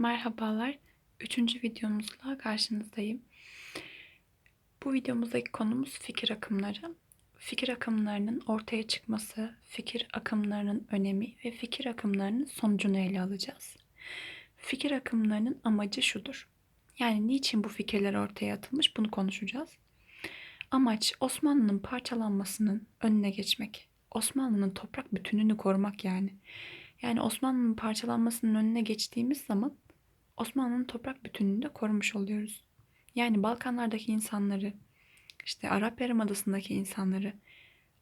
Merhabalar. Üçüncü videomuzla karşınızdayım. Bu videomuzdaki konumuz fikir akımları. Fikir akımlarının ortaya çıkması, fikir akımlarının önemi ve fikir akımlarının sonucunu ele alacağız. Fikir akımlarının amacı şudur. Yani niçin bu fikirler ortaya atılmış bunu konuşacağız. Amaç Osmanlı'nın parçalanmasının önüne geçmek. Osmanlı'nın toprak bütünlüğünü korumak yani. Yani Osmanlı'nın parçalanmasının önüne geçtiğimiz zaman Osmanlı'nın toprak bütünlüğünü de korumuş oluyoruz. Yani Balkanlardaki insanları, işte Arap Yarımadası'ndaki insanları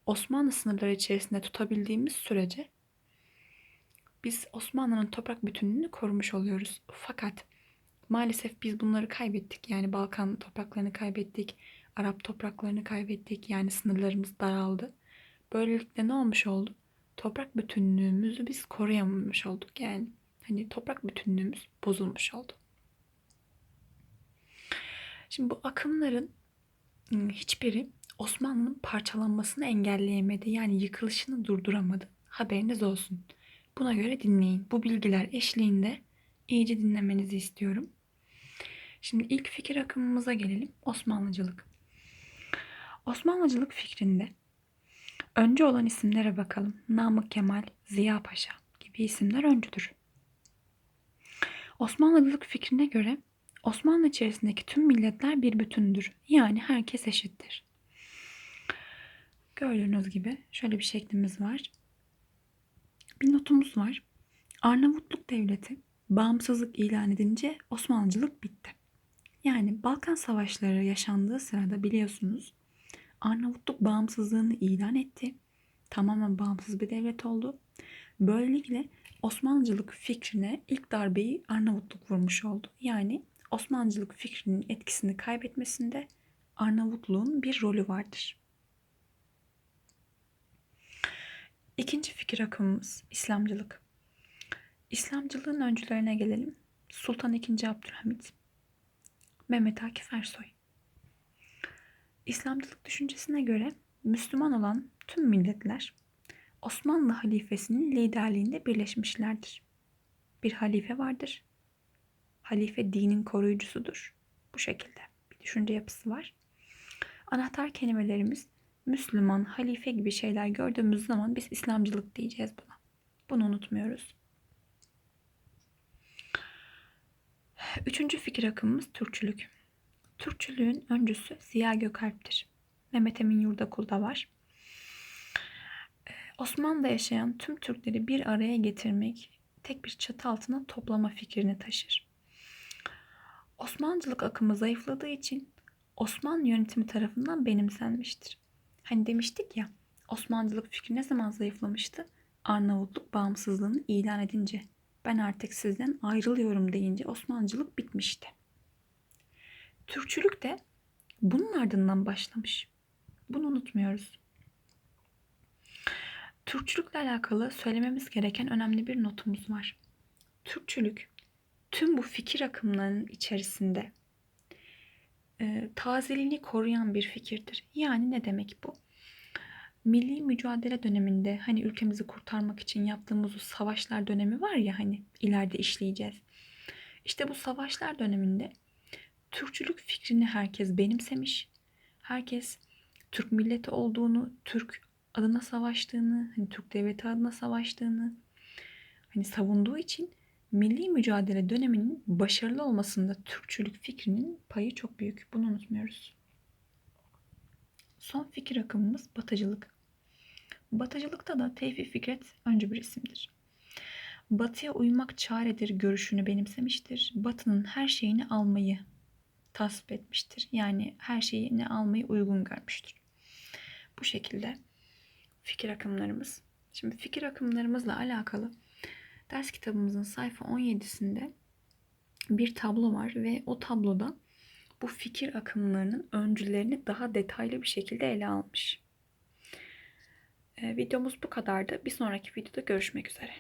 Osmanlı sınırları içerisinde tutabildiğimiz sürece biz Osmanlı'nın toprak bütünlüğünü korumuş oluyoruz. Fakat maalesef biz bunları kaybettik. Yani Balkan topraklarını kaybettik, Arap topraklarını kaybettik. Yani sınırlarımız daraldı. Böylelikle ne olmuş oldu? Toprak bütünlüğümüzü biz koruyamamış olduk. Yani hani toprak bütünlüğümüz bozulmuş oldu. Şimdi bu akımların ıı, hiçbiri Osmanlı'nın parçalanmasını engelleyemedi. Yani yıkılışını durduramadı. Haberiniz olsun. Buna göre dinleyin. Bu bilgiler eşliğinde iyice dinlemenizi istiyorum. Şimdi ilk fikir akımımıza gelelim. Osmanlıcılık. Osmanlıcılık fikrinde önce olan isimlere bakalım. Namık Kemal, Ziya Paşa gibi isimler öncüdür. Osmanlılık fikrine göre Osmanlı içerisindeki tüm milletler bir bütündür. Yani herkes eşittir. Gördüğünüz gibi şöyle bir şeklimiz var. Bir notumuz var. Arnavutluk Devleti bağımsızlık ilan edince Osmanlıcılık bitti. Yani Balkan Savaşları yaşandığı sırada biliyorsunuz Arnavutluk bağımsızlığını ilan etti. Tamamen bağımsız bir devlet oldu. Böylelikle Osmanlıcılık fikrine ilk darbeyi Arnavutluk vurmuş oldu. Yani Osmanlıcılık fikrinin etkisini kaybetmesinde Arnavutluğun bir rolü vardır. İkinci fikir akımımız İslamcılık. İslamcılığın öncülerine gelelim. Sultan II. Abdülhamit, Mehmet Akif Ersoy. İslamcılık düşüncesine göre Müslüman olan tüm milletler Osmanlı halifesinin liderliğinde birleşmişlerdir. Bir halife vardır. Halife dinin koruyucusudur. Bu şekilde bir düşünce yapısı var. Anahtar kelimelerimiz Müslüman, halife gibi şeyler gördüğümüz zaman biz İslamcılık diyeceğiz buna. Bunu unutmuyoruz. Üçüncü fikir akımımız Türkçülük. Türkçülüğün öncüsü Ziya Gökalp'tir. Mehmet Emin Yurdakul da var. Osmanlı'da yaşayan tüm Türkleri bir araya getirmek, tek bir çatı altına toplama fikrini taşır. Osmanlıcılık akımı zayıfladığı için Osmanlı yönetimi tarafından benimsenmiştir. Hani demiştik ya, Osmanlıcılık fikri ne zaman zayıflamıştı? Arnavutluk bağımsızlığını ilan edince, ben artık sizden ayrılıyorum deyince Osmanlıcılık bitmişti. Türkçülük de bunun ardından başlamış. Bunu unutmuyoruz. Türkçülükle alakalı söylememiz gereken önemli bir notumuz var. Türkçülük tüm bu fikir akımlarının içerisinde e, tazeliğini koruyan bir fikirdir. Yani ne demek bu? Milli mücadele döneminde hani ülkemizi kurtarmak için yaptığımız o savaşlar dönemi var ya hani ileride işleyeceğiz. İşte bu savaşlar döneminde Türkçülük fikrini herkes benimsemiş. Herkes Türk milleti olduğunu, Türk adına savaştığını, hani Türk devleti adına savaştığını hani savunduğu için milli mücadele döneminin başarılı olmasında Türkçülük fikrinin payı çok büyük. Bunu unutmuyoruz. Son fikir akımımız batıcılık. Batıcılıkta da Tevfik Fikret öncü bir isimdir. Batıya uymak çaredir görüşünü benimsemiştir. Batının her şeyini almayı tasvip etmiştir. Yani her şeyini almayı uygun görmüştür. Bu şekilde fikir akımlarımız. Şimdi fikir akımlarımızla alakalı ders kitabımızın sayfa 17'sinde bir tablo var ve o tabloda bu fikir akımlarının öncülerini daha detaylı bir şekilde ele almış. Ee, videomuz bu kadardı. Bir sonraki videoda görüşmek üzere.